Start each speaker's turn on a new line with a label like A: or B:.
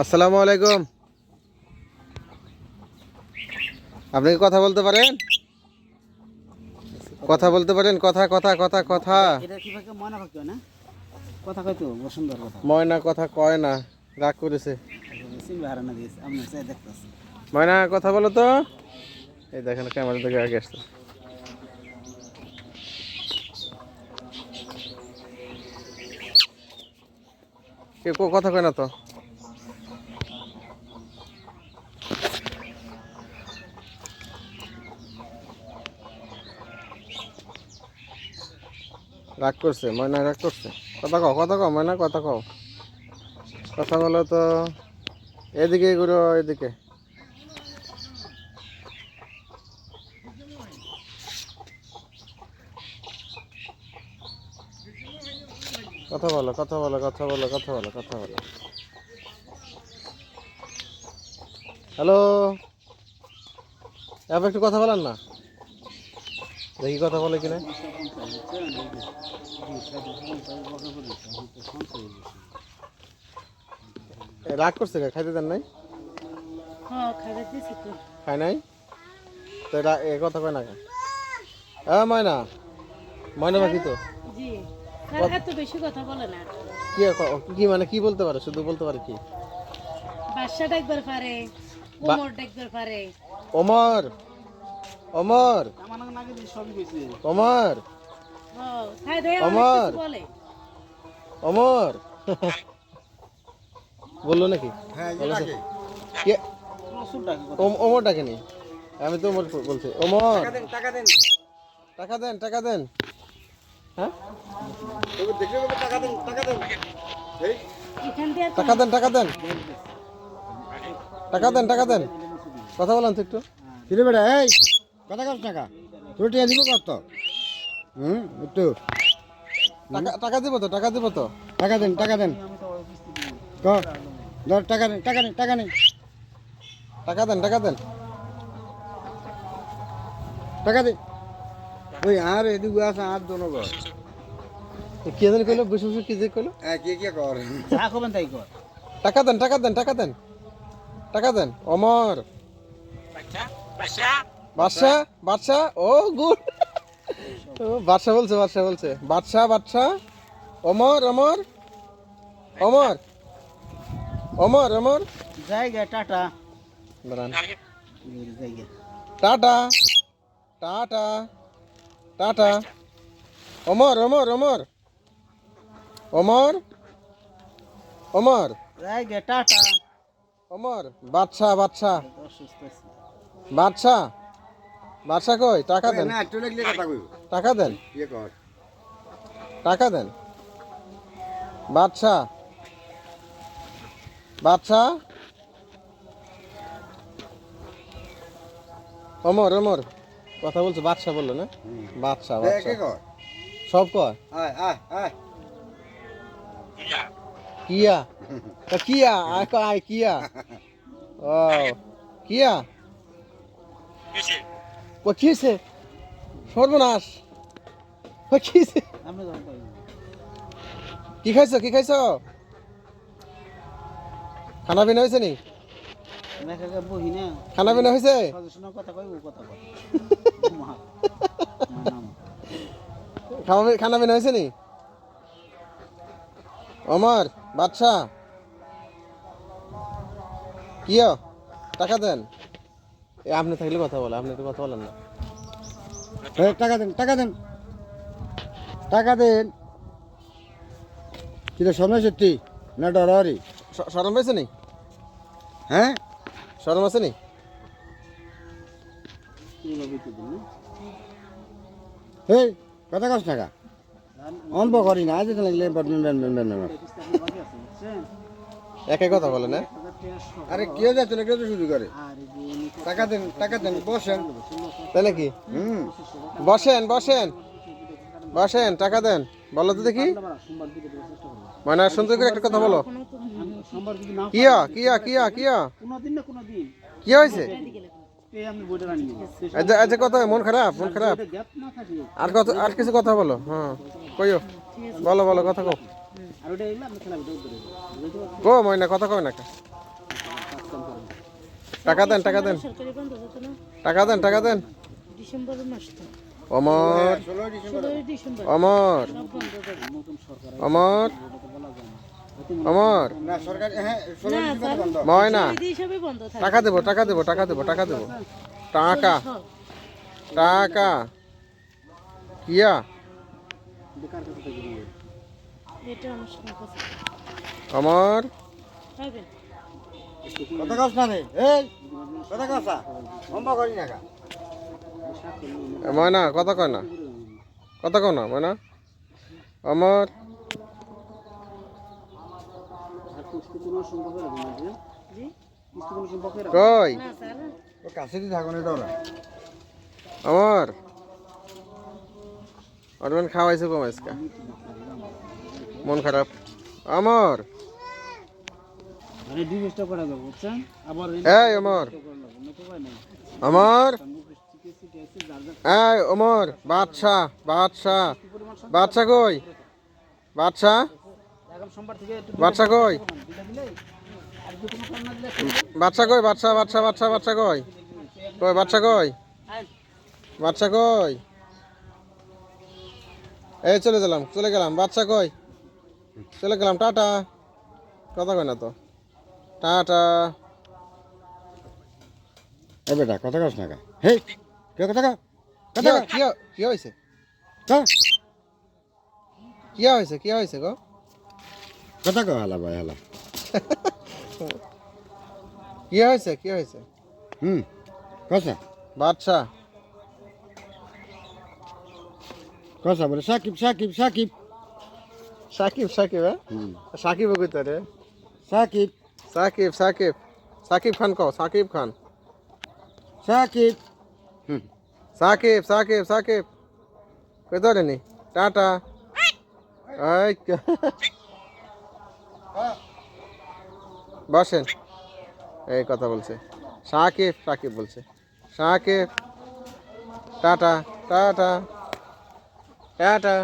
A: আসসালামু আলাইকুম। আপনি কি কথা বলতে পারেন? কথা বলতে পারেন কথা কথা কথা কথা। ময়না কথা কয় না রাগ করেছে। ময়না কথা বলো তো। এই দেখেন ক্যামেরা থেকে আগে আসছে। কে কথা কয় না তো? রাগ করছে ময়না রাগ করছে। কথা কও কথা কও ময়না কথা কও। কথা বলো তো, এদিকে ঘুরো, এদিকে। কথা বলো কথা বলো কথা বলো কথা বলো কথা বলো। হ্যালো? আপনি একটু কথা বলেন না? দেখি কথা বলে কিনা। রাগ করছে? খাইতে দেন নাই?
B: হ্যাঁ
A: খাই নাই? তো এ কথা কয় না হ্যাঁ ময়না। ময়না পাখি তো।
B: জি। স্যার এত বেশি কথা বলে না।
A: কি কি মানে কি বলতে পারে? শুধু বলতে পারে কি?
B: বাদশা ডাকবার পারে কোমর ডাকবার পারে।
A: ওমর! ওমর!
C: আমার নাকি দিয়ে সবই কইছে
A: ওমর!
B: হ্যাঁ
A: আমার।
B: বলে।
A: ওমর বলল নাকি?
C: হ্যাঁ
A: বলেছে? কে-
C: প্রচুর ডাকে। কথা।
A: ওম- আমি তো ওমর বলছি। ওমর
C: টাকা দেন টাকা দেন।
A: টাকা দেন টাকা দেন। হ্যাঁ?
C: টাকা দেন টাকা দেন। এই।
B: এখান দিয়ে
A: টাকা দেন টাকা দেন। টাকা দেন টাকা দেন। কথা বলেন তো একটু।
D: বেটা এই কথা কস টাকা তোর টিয়া দিব কত? হুম একটু।
A: টাকা টাকা দিব তো টাকা দিব তো।
D: টাকা দেন টাকা দেন। ধর টাকা নেই টাকা নেই টাকা নেই।
A: টাকা দেন টাকা দেন।
D: টাকা দে। ওই আর এদিকে আছে আর দোনো ঘর
A: কি জানি কইলো বসে বসে কি যে কইলো?
D: কে কে কর?
C: যা করবেন তাই কর।
A: টাকা দেন টাকা দেন টাকা দেন। টাকা দেন অমর। বাদশা বাদশা ও গুড। বাদশা বলছে বাদশা বলছে। বাদশা বাদশা অমর অমর অমর অমর অমর
C: জায়গা টাটা।
A: টাটা। টাটা। টাটা। অমর অমর অমর অমর অমর
C: জায়গা টাটা।
A: অমর বাদশা বাদশা
C: আছি।
A: বাদশা কই? টাকা দেন।
D: না একটু লাগলে কথা কইব।
A: টাকা দেন। টাকা দেন। বাদশা। বাদশা। অমর অমর। কথা বলছে বাদশা বলল না? বাদশা সব কয়। কিয়া। তা কিয়া আয় কিয়া। ও কিয়া। ও সর্বনাশ। ও কি খাইছো কি খাইছো? খানা পিনা হয়েছে নি? খানা পিনা হয়েছে খানা পিনা হয়েছে নি? অমর বাদশা কিয়? টাকা দেন। আপনি থাকলে কথা বলে আপনি তো কথা বলেন না।
D: টাকা দেন টাকা দেন। টাকা দেন। কিরে সময় সত্যি না ডরারি?
A: স- শরম পেয়েছে নি
D: হ্যাঁ?
A: শরম আছে নি
D: এই কথা কস টাকা অল্প করি না আজ লাগলে
C: আছে
A: একে কথা বলে না?
D: আরে কেউ যাচ্ছে না? কেউ শুরু করে? টাকা দেন টাকা দেন, বসেন।
A: তাহলে কি?
D: হুম।
A: বসেন বসেন। বসেন, টাকা দেন। বলো তো দেখি। মানে সুন্দর করে একটা কথা বলো। কিয়া কিয়া কিয়া কিয়া? কি হয়েছে? আচ্ছা আচ্ছা কথা মন খারাপ মন খারাপ। আর কত, আর কিছু কথা বলো হ্যাঁ। কইও। বলো বলো, কথা কও। কো ময়না, কথা কয় না কে? টাকা দেন টাকা দেন।
B: সরকারি বন্ধ হতো না।
A: টাকা দেন টাকা দেন।
B: ডিসেম্বর মাস তো।
A: অমর। অমর। অমর। অমর।
D: হ্যাঁ
A: ময়না।
B: ঈদ হিসাবে বন্ধ থাকে।
A: টাকা দেবো টাকা দেবো টাকা দেবো টাকা দেবো। টাকা। টাকা। কিয়া? অমর।
D: কথা কস না রে। এই! কথা কস না? করি না
A: ময়না কথা কয় না। কথা না ময়না।
C: রাখবেন
A: কই?
B: না স্যার।
D: ও কাছে দিয়ে থাকো না তোরা
A: অমর। অরমান খাওয়াইছে কম আজকে। মন খারাপ। অমর।
C: মানে ডিভোর্সটা করা যাবে বুঝছেন? আবার
A: এই
C: যার
A: এই অমর বাদশাহ বাদশাহ। বাদশাহ কই? এই। চলে গেলাম চলে গেলাম। বাদশাহ কই? চলে গেলাম টাটা। কথা কই না তো। টাটা।
D: এ বেটা কথা কস না কা হে কে কথা কা কথা কা
A: কি কি হয়েছে
D: কা
A: কি হয়েছে কি হয়েছে গো?
D: কথা কা হালা ভাই হালা।
A: কি হয়েছে কি হয়েছে
D: হুম কসা
A: বাদশাহ
D: কসা বলে? সাকিব সাকিব সাকিব।
A: সাকিব সাকিব হ্যাঁ? সাকিব কই রে
D: সাকিব।
A: সাকিব সাকিব সাকিব খান কও সাকিব খান।
D: সাকিব। হুম।
A: সাকিব সাকিব সাকিব। কই তো নি? টাটা। বসেন। এই কথা বলছে। সাকিব সাকিব বলছে। সাকিব। Tata tata. টাটা।